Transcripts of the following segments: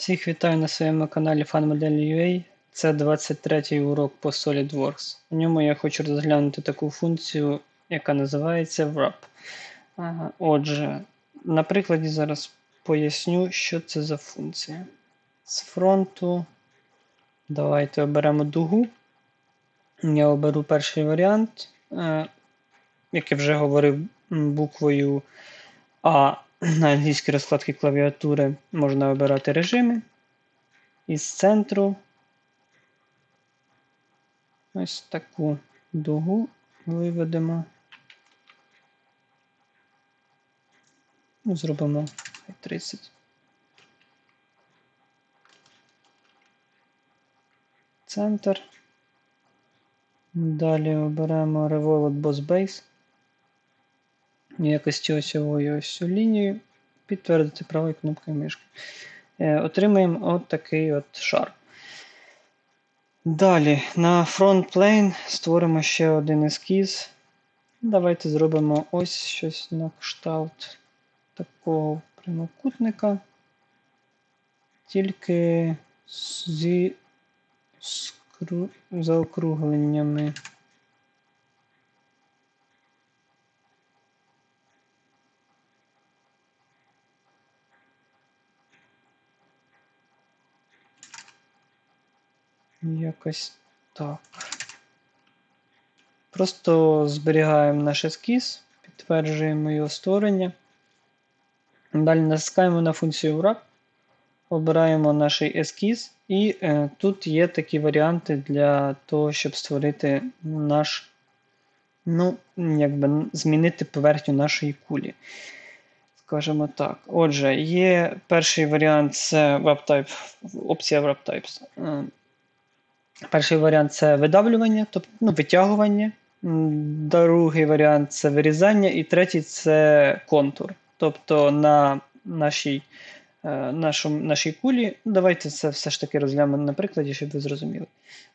Всіх вітаю на своєму каналі FunModel.ua. Це 23-й урок по SolidWorks. У ньому я хочу розглянути таку функцію, яка називається Wrap. Ага, Отже, на прикладі зараз поясню, що це за функція. З фронту давайте оберемо дугу. Я оберу перший варіант, е, як я вже говорив, буквою А на англійській розкладці клавіатури можна обирати режими. Із центру ось таку дугу виведемо. Зробимо 30. Центр. Далі оберемо Revolve Boss Base. Якості осьової ось цю лінію. Підтвердити правою кнопкою мишки. Е, Отримаємо от такий от шар. Далі на Front Plane створимо ще один ескіз. Давайте зробимо ось щось на кшталт такого прямокутника. Тільки зі скру... заокругленнями. Якось так. Просто зберігаємо наш ескіз, підтверджуємо його створення. Далі натискаємо на функцію Wrap, обираємо наш ескіз, і е, тут є такі варіанти для того, щоб створити наш, ну, якби змінити поверхню нашої кулі. Скажімо так. Отже, є перший варіант це WebType, опція WebTypes. Перший варіант це видавлювання, тобто ну, витягування. Другий варіант це вирізання, і третій це контур. Тобто на нашій, е, нашому, нашій кулі, давайте це все ж таки розглянемо на прикладі, щоб ви зрозуміли.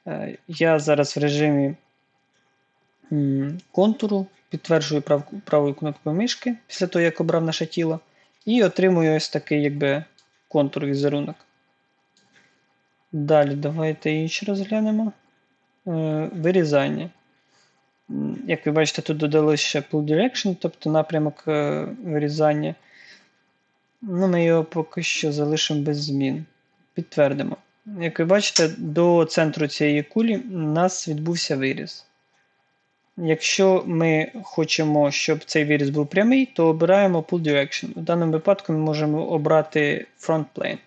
Е, Я зараз в режимі контуру підтверджую прав, правою кнопкою мишки після того, як обрав наше тіло, і отримую ось такий якби контур візерунок. Далі давайте інші розглянемо. Е, Вирізання. Як ви бачите, тут додалося ще pull direction, тобто напрямок е, вирізання. Ну, ми його поки що залишимо без змін. Підтвердимо. Як ви бачите, до центру цієї кулі у нас відбувся виріз. Якщо ми хочемо, щоб цей виріз був прямий, то обираємо pull direction. В даному випадку ми можемо обрати front plane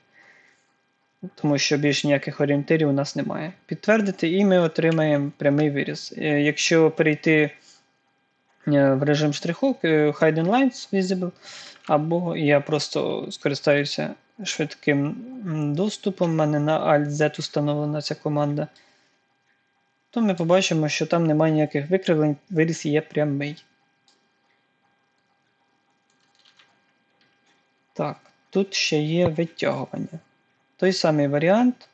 тому що більш ніяких орієнтирів у нас немає. Підтвердити, і ми отримаємо прямий виріз. Е, Якщо перейти е, в режим штриховки Hidden Lines Visible, або я просто скористаюся швидким доступом, у мене на Alt-Z установлена ця команда, то ми побачимо, що там немає ніяких викривлень, виріз є прямий. Так, тут ще є витягування. Той самий варіант.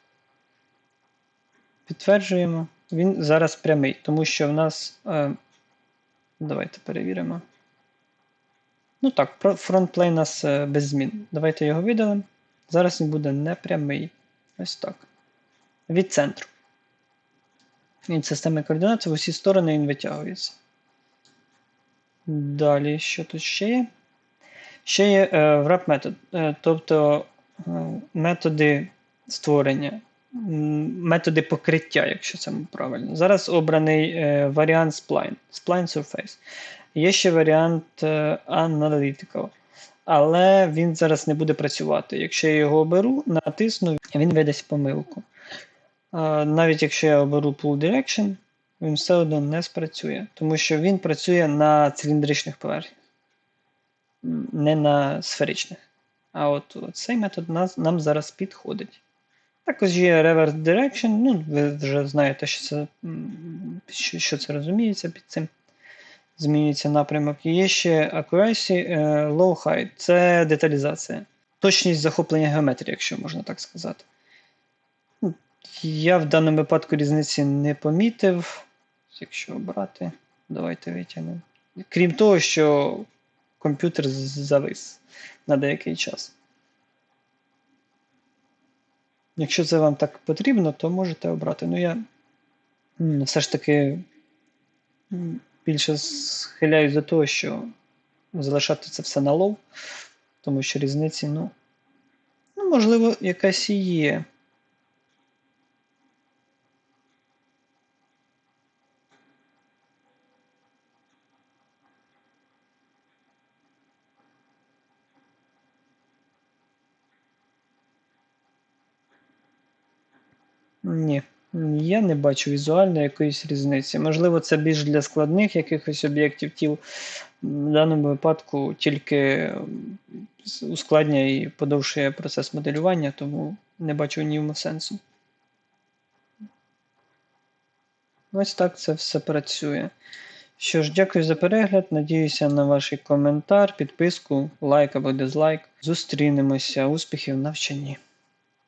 Підтверджуємо. Він зараз прямий, тому що в нас. Е, давайте перевіримо. Ну так, фронтплей у нас е, без змін. Давайте його видалимо. Зараз він буде непрямий. Ось так. Від центру. Від системи координат в усі сторони він витягується. Далі, що тут ще є? Ще є е, wrap метод. Е, тобто методи створення, методи покриття, якщо це правильно. Зараз обраний е, варіант Spline, Spline Surface. Є ще варіант е, Analytical, але він зараз не буде працювати. Якщо я його оберу, натисну, він видасть помилку. Е, Навіть якщо я оберу Pull Direction, він все одно не спрацює, тому що він працює на циліндричних поверхнях, не на сферичних. А от, цей метод нас, нам зараз підходить. Також є reverse direction, ну, ви вже знаєте, що це, що, що це розуміється під цим. Змінюється напрямок. І є ще accuracy, е, low height це деталізація. Точність захоплення геометрії, якщо можна так сказати. Ну, Я в даному випадку різниці не помітив. Якщо обрати, давайте витягнемо. Крім того, що комп'ютер завис на деякий час. Якщо це вам так потрібно, то можете обрати. Ну, я все ж таки більше схиляюсь до того, що залишати це все на лов, тому що різниці, ну, ну можливо, якась і є. Ні, я не бачу візуально якоїсь різниці. Можливо, це більш для складних якихось об'єктів тіл. В даному випадку тільки ускладнює і подовшує процес моделювання, тому не бачу в ньому сенсу. Ось так це все працює. Що ж, дякую за перегляд. Надіюся на ваш коментар, підписку, лайк або дизлайк. Зустрінемося. Успіхів навчанні!